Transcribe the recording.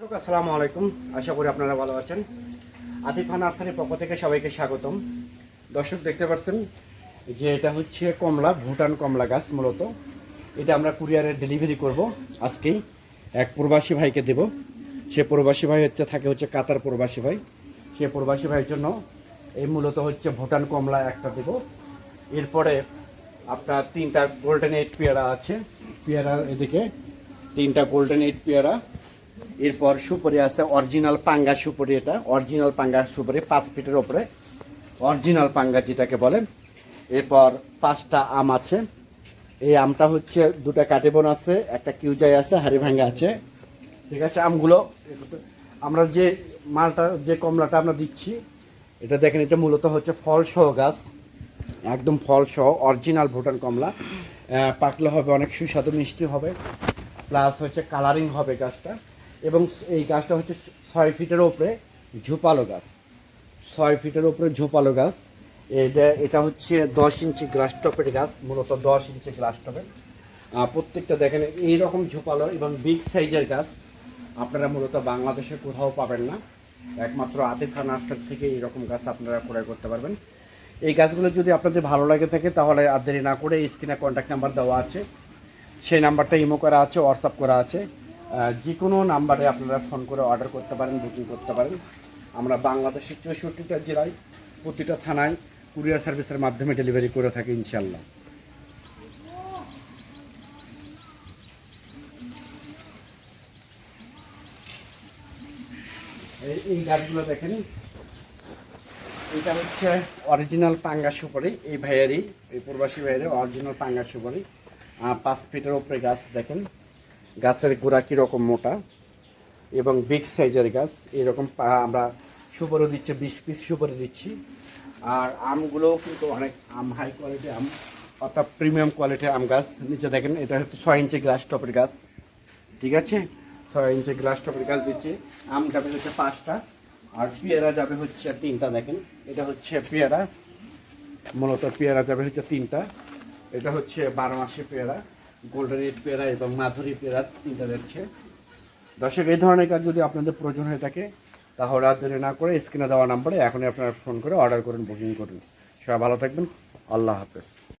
আসসালামু আলাইকুম। আশা করি আপনারা ভালো আছেন। আতিফা নার্সারির পক্ষ থেকে সবাইকে স্বাগতম। দর্শক, দেখতে পাচ্ছেন যে এটা হচ্ছে কমলা, ভুটান কমলা গাছ মূলত। এটা আমরা কুরিয়ারে ডেলিভারি করব। আজকেই এক প্রবাসী ভাইকে দেব। সে প্রবাসী ভাই হচ্ছে, থাকে হচ্ছে কাতার প্রবাসী ভাই। সে প্রবাসী ভাইয়ের জন্য এই মূলত হচ্ছে ভুটান কমলা একটা দেব। এরপরে আপনার তিনটা গোল্ডেন এইট পেয়ারা আছে। পেয়ারা এদিকে তিনটা গোল্ডেন এইট পেয়ারা এরপর সুপরি আছে অরিজিনাল পাঙ্গা সুপরি এটা। অরিজিনাল পাঙ্গা সুপরি পাঁচ ফিটের ওপরে। অরিজিনাল পাঙ্গা যেটাকে বলে। এরপর পাঁচটা আম আছে। এই আমটা হচ্ছে দুটা কাটেবন আছে, একটা কিউজাই আছে, হাড়ি ভাঙ্গা আছে। ঠিক আছে, আমগুলো। আমরা যে মালটা, যে কমলাটা আমরা দিচ্ছি, এটা দেখেন, এটা মূলত হচ্ছে ফল সহ গাছ। একদম ফল সহ, অরিজিনাল ভুটান কমলা। পাকলে হবে, অনেক সুস্বাদু, মিষ্টি হবে। প্লাস হচ্ছে কালারিং হবে গাছটা। এবং এই গাছটা হচ্ছে ছয় ফিটের ওপরে ঝোপালো গাছ। ছয় ফিটের ওপরে ঝোপালো গাছ। এটা এটা হচ্ছে দশ ইঞ্চি গ্লাস টপের গাছ, মূলত দশ ইঞ্চি গ্লাস টপের। প্রত্যেকটা দেখেন, এইরকম ঝোপালো এবং বিগ সাইজের গাছ আপনারা মূলত বাংলাদেশে কোথাও পাবেন না। একমাত্র আতিফা নার্সার থেকে এইরকম গাছ আপনারা ক্রয় করতে পারবেন। এই গাছগুলো যদি আপনাদের ভালো লাগে থাকে, তাহলে আর দেরি না করে স্ক্রিনে কন্ট্যাক্ট নাম্বার দেওয়া আছে। সেই নাম্বারটা ইমো করা আছে হোয়াটসঅ্যাপ করা আছে। যে কোনো নাম্বারে আপনারা ফোন করে অর্ডার করতে পারেন, বুকিং করতে পারেন। আমরা বাংলাদেশের চৌষট্টিটা জেলায়, প্রতিটা থানায় কুরিয়ার সার্ভিসের মাধ্যমে ডেলিভারি করে থাকি ইনশাল্লাহ এই- গাছগুলো দেখেন। এটা হচ্ছে অরিজিনাল পাঙ্গা সুপারি এই ভাইয়েরই, এই প্রবাসী ভাইয়ের অরিজিনাল পাঙ্গা সুপারি পাঁচ ফিটের উপরে গাছ, দেখেন। গাছের গোড়া কীরকম মোটা এবং বিগ সাইজের গাছ, এরকম আমরা সুপারি দিচ্ছি, বিশ পিস সুপারি দিচ্ছি। আর আমগুলোও কিন্তু অনেক আম হাই কোয়ালিটি আম, অর্থাৎ প্রিমিয়াম কোয়ালিটির আম গাছ। নিচে দেখেন, এটা হচ্ছে ছয় ইঞ্চি গ্লাস টপের গাছ। ঠিক আছে? ছয় ইঞ্চি গ্লাস টপের গাছ দিচ্ছি। আম যাবে হচ্ছে পাঁচটা। আর পেয়ারা যাবে হচ্ছে তিনটা, দেখেন। এটা হচ্ছে পেয়ারা। মূলত পেয়ারা যাবে হচ্ছে তিনটা। এটা হচ্ছে বারো মাসে পেয়ারা। গোল্ডেন এড পেয়ারা এবং মাধুরী পেয়ারা তিনটা যাচ্ছে। দর্শক, এই ধরনের কাজ যদি আপনাদের প্রয়োজন হয়ে থাকে, তাহলে আর দেরি না করে স্ক্রিনে দেওয়া নাম্বারে এখনই আপনারা ফোন করে অর্ডার করুন, বুকিং করুন। সবাই ভালো থাকবেন। আল্লাহ হাফেজ।